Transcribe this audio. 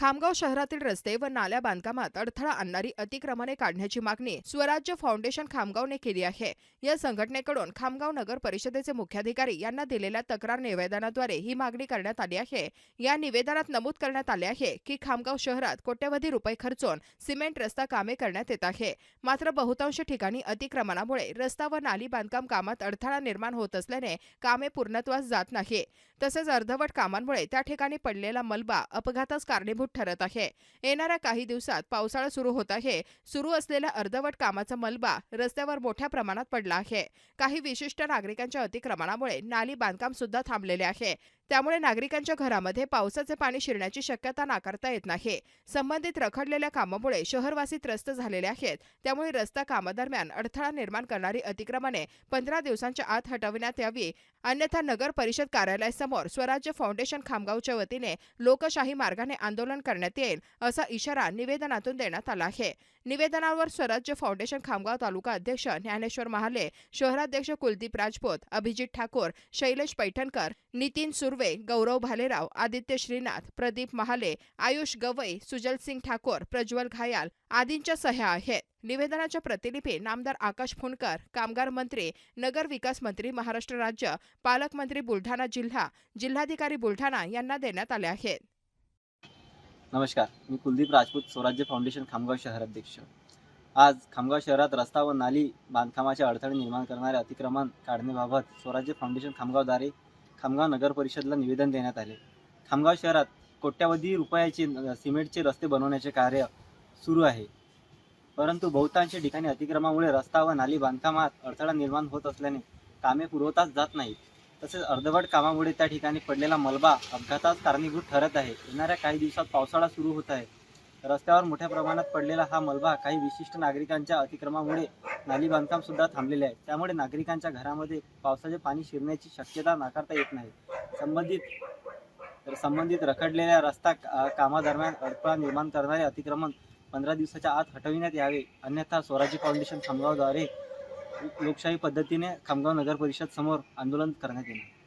खामगाव शहरातील रस्ते व नाल्या बांधकामात अडथळा आणणारी अतिक्रमणे काढण्याची मागणी स्वराज्य फाउंडेशन खामगावने केली आहे. या संघटनेकडून खामगाव नगर परिषदेचे मुख्याधिकारी यांना दिलेल्या तक्रार निवेदनाद्वारे ही मागणी करण्यात आली आहे. या निवेदनात नमूद करण्यात आले आहे की खामगाव शहरात कोट्यवधी रुपये खर्चून सिमेंट रस्ता कामे करण्यात येत आहे. मात्र बहुतांश ठिकाणी अतिक्रमणामुळे रस्ता व नाली बांधकाम कामात अडथळा निर्माण होत असल्याने कामे पूर्णत्वास जात नाही. तसेच अर्धवट कामांमुळे त्या ठिकाणी पडलेला मलबा अपघातास कारणीभूत ठरत आहे. येणाऱ्या काही दिवसात पावसाळा सुरू होत आहे. सुरू असलेल्या अर्धवट कामाचा मलबा रस्त्यावर मोठ्या प्रमाणात पडला आहे. काही विशिष्ट नागरिकांच्या अतिक्रमणामुळे नाली बांधकाम सुद्धा थांबलेले आहे. त्यामुळे नागरिकांच्या घरामध्ये पावसाचे पाणी शिरण्याची शक्यता नाकारता येत नाही. संबंधित रखडलेल्या कामामुळे शहरवासी त्रस्त झालेले आहेत. त्यामुळे रस्ता कामादरम्यान अडथळा निर्माण करणारी अतिक्रमणे पंधरा दिवसांच्या आत हटविण्यात यावी. अन्यथा नगर परिषद कार्यालयासमोर स्वराज्य फाउंडेशन खामगावच्या वतीने लोकशाही मार्गाने आंदोलन करण्यात येईल असा इशारा निवेदनातून देण्यात आला आहे. निवेदनावर स्वराज्य फाउंडेशन खामगाव तालुका अध्यक्ष ज्ञानेश्वर महाले शहराध्यक्ष कुलदीप राजपूत अभिजित ठाकूर शैलेश पैठणकर नितीन सुर्वे कर्वे गौरव भालेराव आदित्य श्रीनाथ प्रदीप महाले आयुष गवई सुजल सिंग ठाकूर प्रज्वल घायाल आदींच्या सह्या आहेत. निवेदनाच्या प्रतिलिपी नामदार आकाश फुंडकर कामगार मंत्री नगर विकास मंत्री महाराष्ट्र राज्य पालकमंत्री बुलढाणा जिल्हा जिल्हाधिकारी बुलढाणा यांना देण्यात आले आहेत. नमस्कार मी कुलदीप राजपूत स्वराज्य फाउंडेशन खामगाव शहराध्यक्ष आज खामगाव शहरात रस्ता व नाली बांधकामाच्या अडथळे निर्माण करणारे अतिक्रमण काढण्याबाबत स्वराज्य फाउंडेशन खामगावद्वारे खामगाव नगर परिषदला निवेदन देण्यात आले. खामगाव शहरात कोट्यावधी रुपयाचे सिमेंटचे रस्ते बनवण्याचे कार्य सुरू आहे. परंतु बहुतांश ठिकाणी अतिक्रमामुळे रस्ता व नाली बांधकामात अडथळा निर्माण होत असल्याने कामे पुरवताच जात नाहीत. तसेच अर्धवट कामामुळे त्या ठिकाणी पडलेला मलबा अपघातात कारणीभूत ठरत आहे. येणाऱ्या काही दिवसात पावसाळा सुरू होत आहे. रस्त्यावर मोठ्या प्रमाणात पडलेला हा मलबा काही विशिष्ट नागरिकांच्या अतिक्रमामुळे नाली बांधकाम सुद्धा थांबलेले आहे. त्यामुळे नागरिकांच्या घरामध्ये पावसाचे पाणी शिरण्याची शक्यता नाकारता येत नाही. संबंधित संबंधित रखडलेल्या रस्ता कामादरम्यान अडथळा निर्माण करणारे अतिक्रमण पंधरा दिवसाच्या आत हटविण्यात यावे. अन्यथा स्वराज्य फाउंडेशन खामगावद्वारे लोकशाही पद्धतीने खामगाव नगर परिषद समोर आंदोलन करण्यात येणार.